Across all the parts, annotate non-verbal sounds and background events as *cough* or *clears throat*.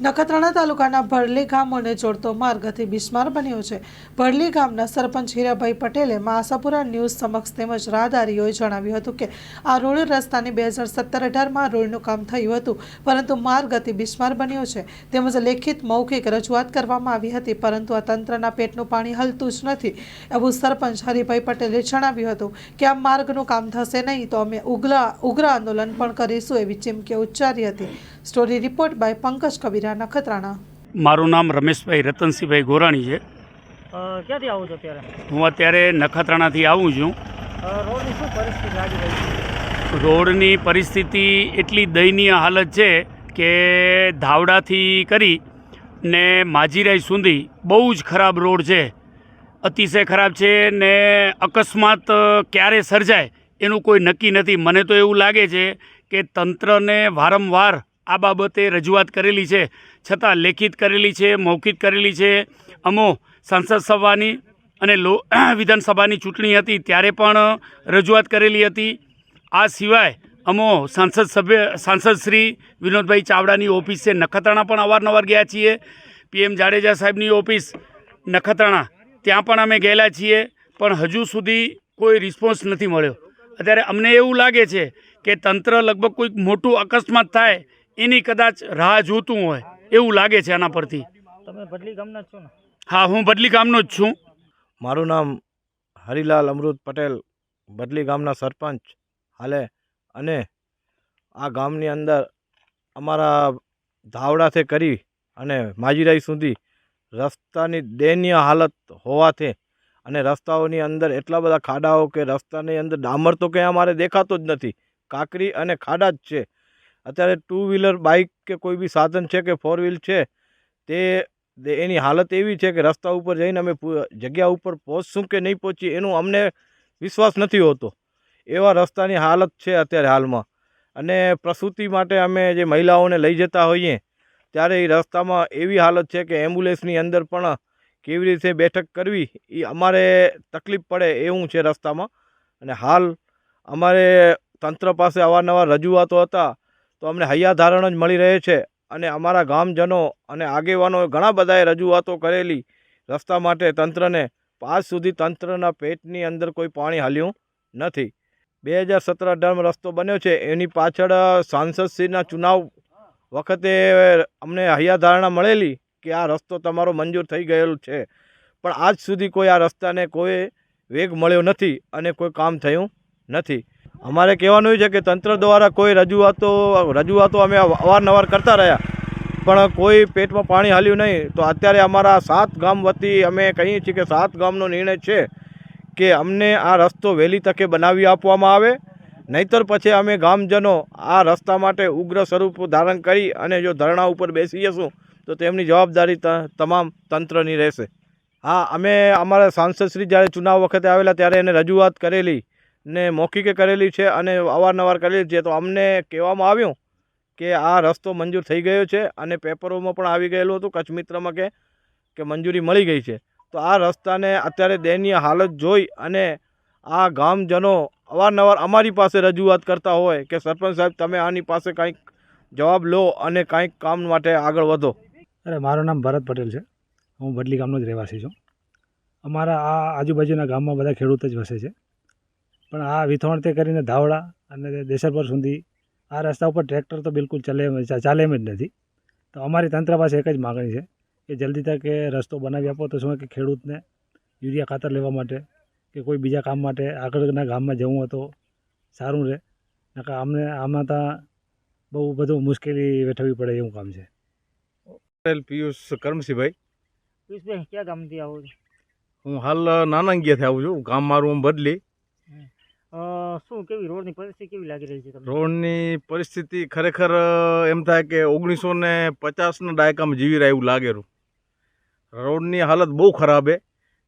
નખત્રાણા તાલુકાના ભરલી ગામોને જોડતો માર્ગ અતિ બિસ્માર બન્યો છે. ભરલી ગામના સરપંચ હીરાભાઈ પટેલે માસાપુરા ન્યૂઝ સમક્ષ તેમજ રાહદારીઓએ જણાવ્યું હતું કે, આ રોડ રસ્તાની બે હજાર સત્તર અઢારમાં રોડનું કામ થયું હતું, પરંતુ માર્ગ અતિ બિસ્માર બન્યો છે. તેમજ લેખિત મૌખિક રજૂઆત કરવામાં આવી હતી, પરંતુ આ તંત્રના પેટનું પાણી હલતું જ નથી એવું સરપંચ હરિભાઈ પટેલે જણાવ્યું હતું કે, આ માર્ગનું કામ થશે નહીં તો અમે ઉગ્ર ઉગ્ર આંદોલન પણ કરીશું એવી ચીમકી ઉચ્ચારી હતી. Story report by Pankaj Kabira Nakhatrana મારું નામ રમેશભાઈ રતનસિંહભાઈ ગોરાણી છે. અ, ક્યાંથી આવું છો અત્યારે? હું અત્યારે નખત્રાણાથી આવું છું. રોડની શું પરિસ્થિતિ લાગી રહી રોડની પરિસ્થિતિ એટલી દયનીય હાલત છે કે ધાવડાથી કરી ને માજીરાય સુધી બહુ જ ખરાબ રોડ છે. અતિશય ખરાબ છે ને અકસ્માત ક્યારે સર્જાય એનું કોઈ નક્કી નથી. મને તો એવું લાગે છે કે તંત્રને વારંવાર આ બાબતે રજૂઆત કરેલી છે. છતાં લેખિત કરેલી છે મૌખિત કરેલી છે. અમો સંસદ સભાની અને લો *clears throat* વિધાનસભાની ચૂંટણી હતી, ત્યારે પણ રજૂઆત કરેલી હતી. આ સિવાય અમો સાંસદ સભ્ય, સાંસદ શ્રી વિનોદભાઈ ચાવડાની ઓફિસ નખત્રાણા પણ અવારનવાર ગયા છીએ. પીએમ જાડેજા સાહેબની ઓફિસ નખત્રાણા, ત્યાં પણ અમે ગયેલા છીએ, પણ હજુ સુધી કોઈ રિસ્પોન્સ નથી મળ્યો. અત્યારે અમને એવું લાગે છે કે તંત્ર લગભગ કોઈક મોટું અકસ્માત થાય એની કદાચ રાહ જોતું હોય એવું લાગે છે આના પરથી. તમે બદલી ગામના છો ને? હા હું બદલી ગામનો જ છું. મારું નામ હરિલાલ અમૃત પટેલ બદલી ગામના સરપંચ હાલે. અને આ ગામની અંદર અમારા ધાવડાથી કરી અને માજીરાઈ સુધી રસ્તાની દયનીય હાલત હોવાથી અને રસ્તાઓની અંદર એટલા બધા ખાડાઓ કે રસ્તાની અંદર ડામર તો કંઈ અમારે દેખાતો જ નથી. કાંકરી અને ખાડા જ છે. અત્યારે ટુ વ્હીલર બાઇક કે કોઈ બી સાધન છે કે ફોર વ્હીલ છે, તે એની હાલત એવી છે કે રસ્તા ઉપર જઈને અમે જગ્યા ઉપર પહોંચશું કે નહીં પહોંચી, એનું અમને વિશ્વાસ નથી હોતો. એવા રસ્તાની હાલત છે અત્યારે હાલમાં. અને પ્રસૂતિ માટે અમે જે મહિલાઓને લઈ જતા હોઈએ, ત્યારે એ રસ્તામાં એવી હાલત છે કે એમ્બ્યુલન્સની અંદર પણ કેવી રીતે બેઠક કરવી, એ અમારે તકલીફ પડે એવું છે રસ્તામાં. અને હાલ અમારે તંત્ર પાસે અવારનવાર રજૂઆતો હતા તો અમને હૈયાધારણ જ મળી રહે છે અને અમારા ગામજનો અને આગેવાનોએ ઘણા બધાએ રજૂઆતો કરેલી રસ્તા માટે તંત્રને આજ સુધી તંત્રના પેટની અંદર કોઈ પાણી હાલ્યું નથી. બે હજાર સત્તર અઢારમાં રસ્તો બન્યો છે, એની પાછળ સાંસદશ્રીના ચુનાવ વખતે અમને હૈયાધારણા મળેલી કે આ રસ્તો તમારો મંજૂર થઈ ગયેલો છે. પણ આજ સુધી કોઈ આ રસ્તાને કોઈ વેગ મળ્યો નથી અને કોઈ કામ થયું નથી. અમારે કહેવાનું છે કે તંત્ર દ્વારા કોઈ રજૂઆતો રજૂઆતો અમે અવારનવાર કરતા રહ્યા. પણ કોઈ પેટમાં પાણી હાલ્યું નહીં, તો અત્યારે અમારા સાત ગામ વતી અમે કહીએ છીએ કે સાત ગામનો નિર્ણય છે કે અમને આ રસ્તો વહેલી તકે બનાવી આપવામાં આવે. નહીતર પછી અમે ગામજનો આ રસ્તા માટે ઉગ્ર સ્વરૂપ ધારણ કરી અને જો ધરણા ઉપર બેસી જશું તો તેમની જવાબદારી તમામ તંત્રની રહેશે. હા, અમે અમારા સાંસદશ્રી જ્યારે ચુનાવ વખતે આવેલા ત્યારે એને રજૂઆત કરેલી ને મૌખિકે કરેલી છે અને અવારનવાર કરેલી છે. તો અમને કહેવામાં આવ્યું કે આ રસ્તો મંજૂર થઈ ગયો છે અને પેપરોમાં પણ આવી ગયેલું હતું કચ્છ મિત્રમાં કે મંજૂરી મળી ગઈ છે. તો આ રસ્તાને અત્યારે દયનીય હાલત જોઈ અને આ ગામજનો અવારનવાર અમારી પાસે રજૂઆત કરતા હોય કે, સરપંચ સાહેબ, તમે આની પાસે કંઈક જવાબ લો અને કંઈક કામ માટે આગળ વધો. અરે, મારું નામ ભરત પટેલ છે. હું બદલી ગામનો જ રહેવાસી છું. અમારા આ આજુબાજુના ગામમાં બધા ખેડૂત જ વસે છે. પણ આ વિથોણતે કરીને ધાવડા અને દેસરપર સુધી આ રસ્તા ઉપર ટ્રેક્ટર તો બિલકુલ ચાલે ચાલે એમ જ નથી. તો અમારી તંત્ર પાસે એક જ માગણી છે કે જલ્દી તકે રસ્તો બનાવી આપો. તો શું કે ખેડૂતને યુરિયા ખાતર લેવા માટે કે કોઈ બીજા કામ માટે આગળના ગામમાં જવું હોય તો સારું રહે. નકર અમને આમાં ત્યાં બહુ બધું મુશ્કેલી વેઠવવી પડે એવું કામ છે. પિયુષ કરમસિંહભાઈ પિયુષભાઈ ક્યાં ગામથી આવો છો? હું હાલ નાનાંગીયાથી આવું છું. ગામ મારું આમ બદલી. શું, કેવી રોડની પરિસ્થિતિ કેવી લાગી રહી છે રોડની પરિસ્થિતિ ખરેખર એમ થાય કે ઓગણીસો ને પચાસના દાયકામાં જીવી રહ્યા એવું લાગેલું રોડની હાલત બહુ ખરાબ છે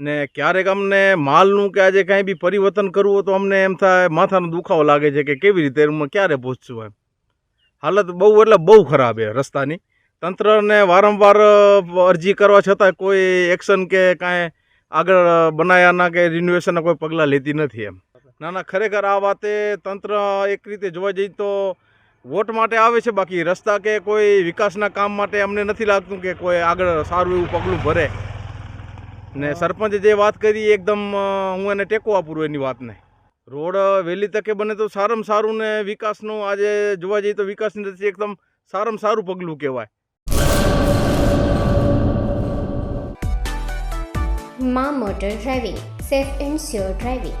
ને ક્યારેક અમને માલનું કે આજે કાંઈ બી પરિવર્તન કરવું હોય તો અમને એમ થાય, માથાનો દુખાવો લાગે છે કે કેવી રીતે એમાં ક્યારે પહોંચશું એમ. હાલત બહુ, એટલે બહુ ખરાબ છે રસ્તાની. તંત્રને વારંવાર અરજી કરવા છતાં કોઈ એક્શન કે કાંઈ આગળ બનાયાના કે રિન્યુએશનના કોઈ પગલાં લેતી નથી એમ. ના ના ખરેખર આ વાતે તંત્ર એક રીતે જોવા જઈએ તો વોટ માટે આવે છે બાકી? રસ્તા કે કોઈ વિકાસના કામ માટે અમને નથી લાગતું કે કોઈ આગળ સારું એવું પગલું ભરે? ને સરપંચે જે વાત કરી એ એકદમ હું એને ટેકો આપું એની વાતને. રોડ વહેલી તકે બને તો સારામાં સારું ને વિકાસનું આજે જોવા જઈએ તો વિકાસની દ્રષ્ટિએ એકદમ સારામાં સારું પગલું કહેવાય. મા motor driving safe and sure driving.